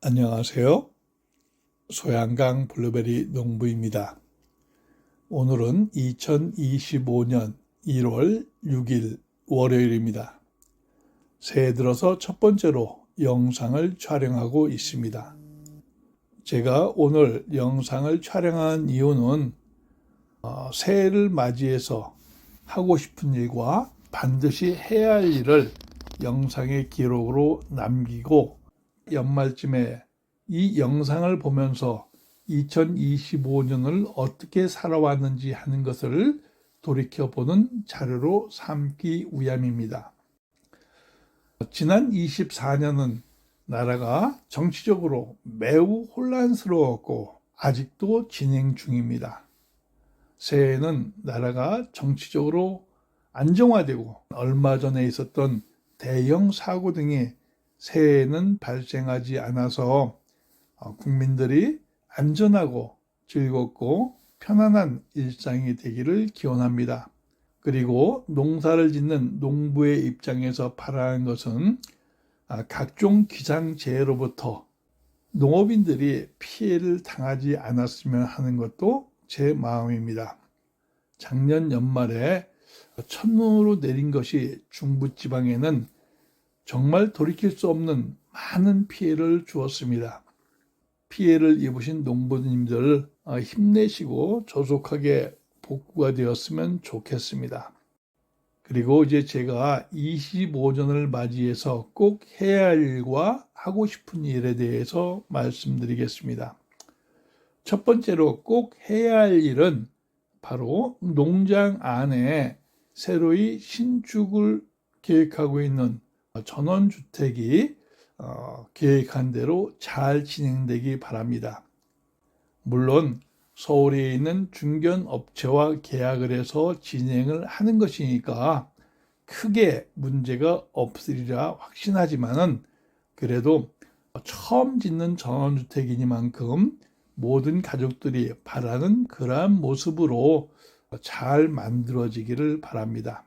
안녕하세요. 소양강 블루베리 농부입니다. 오늘은 2025년 1월 6일 월요일입니다. 새해 들어서 첫 번째로 영상을 촬영하고 있습니다. 제가 오늘 영상을 촬영한 이유는 어, 새해를 맞이해서 하고 싶은 일과 반드시 해야 할 일을 영상의 기록으로 남기고 연말쯤에 이 영상을 보면서 2025년을 어떻게 살아왔는지 하는 것을 돌이켜보는 자료로 삼기 위함입니다. 지난 24년은 나라가 정치적으로 매우 혼란스러웠고 아직도 진행 중입니다. 새해에는 나라가 정치적으로 안정화되고 얼마 전에 있었던 대형 사고 등이 새해에는 발생하지 않아서 어, 국민들이 안전하고 즐겁고 편안한 일상이 되기를 기원합니다. 그리고 농사를 짓는 농부의 입장에서 바라는 것은 아, 각종 기상재해로부터 농업인들이 피해를 당하지 않았으면 하는 것도 제 마음입니다. 작년 연말에 첫눈으로 내린 것이 중부지방에는 정말 돌이킬 수 없는 많은 피해를 주었습니다. 피해를 입으신 농부님들 어, 힘내시고 조속하게 복구가 되었으면 좋겠습니다. 그리고 이제 제가 25년을 맞이해서 꼭 해야 할 일과 하고 싶은 일에 대해서 말씀드리겠습니다. 첫 번째로 꼭 해야 할 일은 바로 농장 안에 새로이 신축을 계획하고 있는 전원주택이 어, 계획한 대로 잘 진행되기 바랍니다. 물론 서울에 있는 중견 업체와 계약을 해서 진행을 하는 것이니까 크게 문제가 없으리라 확신하지만은 그래도 처음 짓는 전원주택이니만큼 모든 가족들이 바라는 그러한 모습으로 잘 만들어지기를 바랍니다.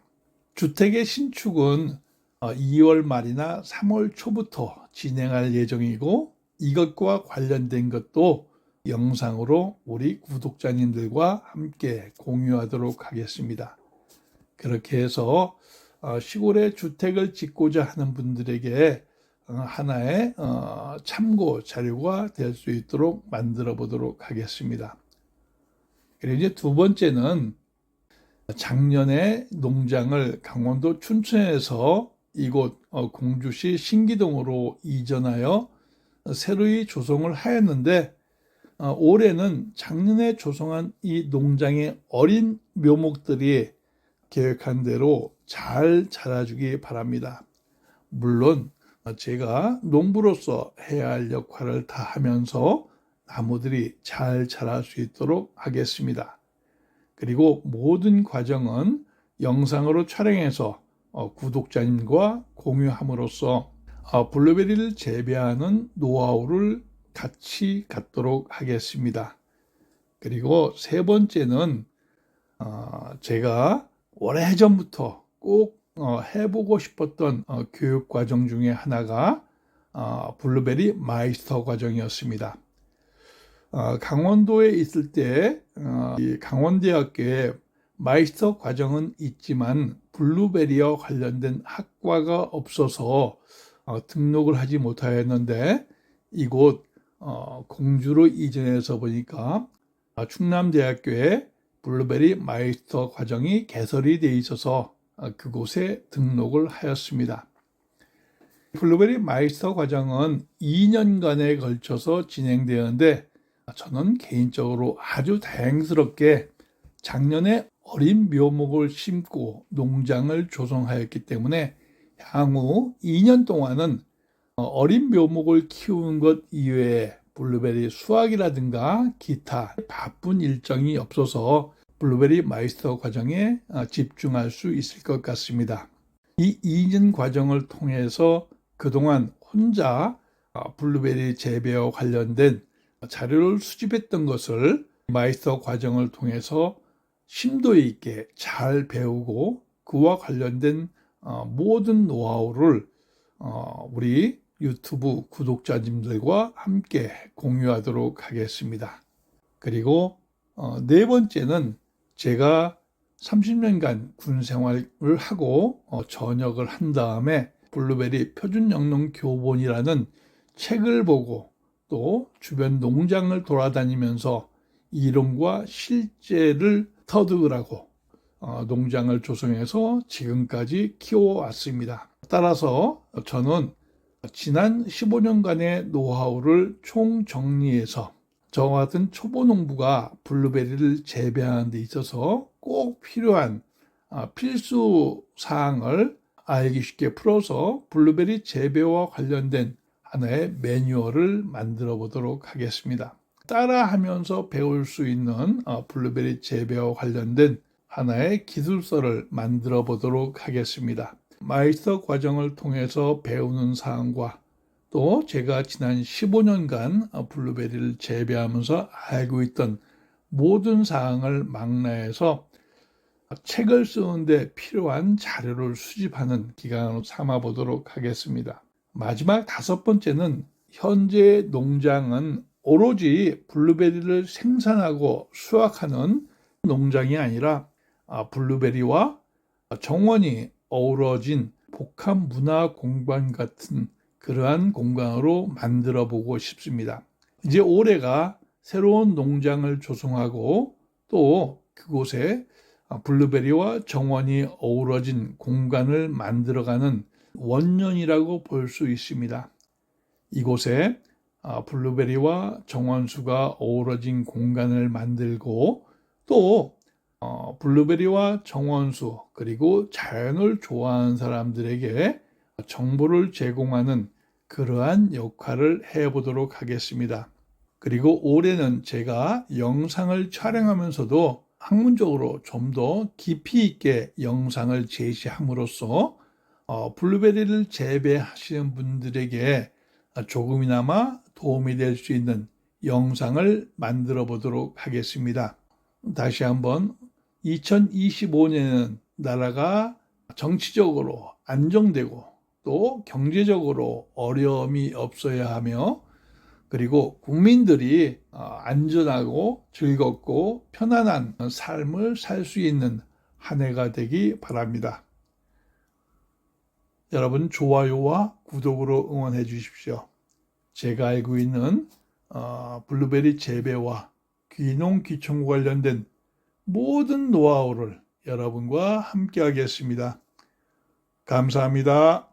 주택의 신축은 2월 어, 말이나 3월 초부터 진행할 예정이고 이것과 관련된 것도 영상으로 우리 구독자님들과 함께 공유하도록 하겠습니다. 그렇게 해서 어, 시골에 주택을 짓고자 하는 분들에게 어, 하나의 참고 자료가 될 수 있도록 만들어 보도록 하겠습니다. 그리고 이제 두 번째는 작년에 농장을 강원도 춘천에서 이곳 어, 공주시 신기동으로 이전하여 새로이 조성을 하였는데 어, 올해는 작년에 조성한 이 농장의 어린 묘목들이 계획한 대로 잘 자라주기 바랍니다. 물론 제가 농부로서 해야 할 역할을 다 하면서 나무들이 잘 자랄 수 있도록 하겠습니다. 그리고 모든 과정은 영상으로 촬영해서 어, 구독자님과 공유함으로써 어, 블루베리를 재배하는 노하우를 같이 갖도록 하겠습니다. 그리고 세 번째는 어, 제가 오래전부터 꼭 해보고 싶었던 교육 과정 중에 하나가 블루베리 마이스터 과정이었습니다. 강원도에 있을 때 강원대학교에 마이스터 과정은 있지만 블루베리와 관련된 학과가 없어서 어, 등록을 하지 못하였는데 이곳 어, 공주로 이전해서 보니까 어, 충남대학교에 블루베리 마이스터 과정이 개설이 되어 있어서 어, 그곳에 등록을 하였습니다. 블루베리 마이스터 과정은 2년간에 걸쳐서 진행되었는데 저는 개인적으로 아주 다행스럽게 작년에 어린 묘목을 심고 농장을 조성하였기 때문에 향후 2년 동안은 어, 어린 묘목을 키우는 것 이외에 블루베리 수확이라든가 기타 바쁜 일정이 없어서 블루베리 마이스터 과정에 어, 집중할 수 있을 것 같습니다. 이 2년 과정을 통해서 그동안 혼자 어, 블루베리 재배와 관련된 자료를 수집했던 것을 마이스터 과정을 통해서 심도 있게 잘 배우고 그와 관련된 어, 모든 노하우를 어, 우리 유튜브 구독자님들과 함께 공유하도록 하겠습니다. 그리고 어, 네 번째는 제가 30년간 군 생활을 하고 어, 전역을 한 다음에 블루베리 표준 영농 교본이라는 책을 보고 또 주변 농장을 돌아다니면서 이론과 실제를 터득하고 어, 농장을 조성해서 지금까지 키워왔습니다. 따라서 저는 지난 15년간의 노하우를 총 정리해서 저와 같은 초보 농부가 블루베리를 재배하는 데 있어서 꼭 필요한 아, 필수 사항을 알기 쉽게 풀어서 블루베리 재배와 관련된 하나의 매뉴얼을 만들어 보도록 하겠습니다. 따라하면서 배울 수 있는 어, 블루베리 재배와 관련된 하나의 기술서를 만들어 보도록 하겠습니다. 마이스터 과정을 통해서 배우는 사항과 또 제가 지난 15년간 어, 블루베리를 재배하면서 알고 있던 모든 사항을 망라해서 책을 쓰는데 필요한 자료를 수집하는 기간으로 삼아 보도록 하겠습니다. 마지막 다섯 번째는 현재 농장은 오로지 블루베리를 생산하고 수확하는 농장이 아니라 아, 블루베리와 정원이 어우러진 복합 문화 공간 같은 그러한 공간으로 만들어 보고 싶습니다. 이제 올해가 새로운 농장을 조성하고 또 그곳에 블루베리와 정원이 어우러진 공간을 만들어가는 원년이라고 볼 수 있습니다. 이곳에 아, 블루베리와 정원수가 어우러진 공간을 만들고 또 어, 블루베리와 정원수 그리고 자연을 좋아하는 사람들에게 정보를 제공하는 그러한 역할을 해보도록 하겠습니다. 그리고 올해는 제가 영상을 촬영하면서도 학문적으로 좀 더 깊이 있게 영상을 제시함으로써 어, 블루베리를 재배하시는 분들에게 조금이나마 도움이 될 수 있는 영상을 만들어 보도록 하겠습니다. 다시 한번 2025년에는 나라가 정치적으로 안정되고 또 경제적으로 어려움이 없어야 하며 그리고 국민들이 어, 안전하고 즐겁고 편안한 삶을 살 수 있는 한 해가 되기 바랍니다. 여러분 좋아요와 구독으로 응원해 주십시오. 제가 알고 있는 어, 블루베리 재배와 귀농 귀청 관련된 모든 노하우를 여러분과 함께 하겠습니다. 감사합니다.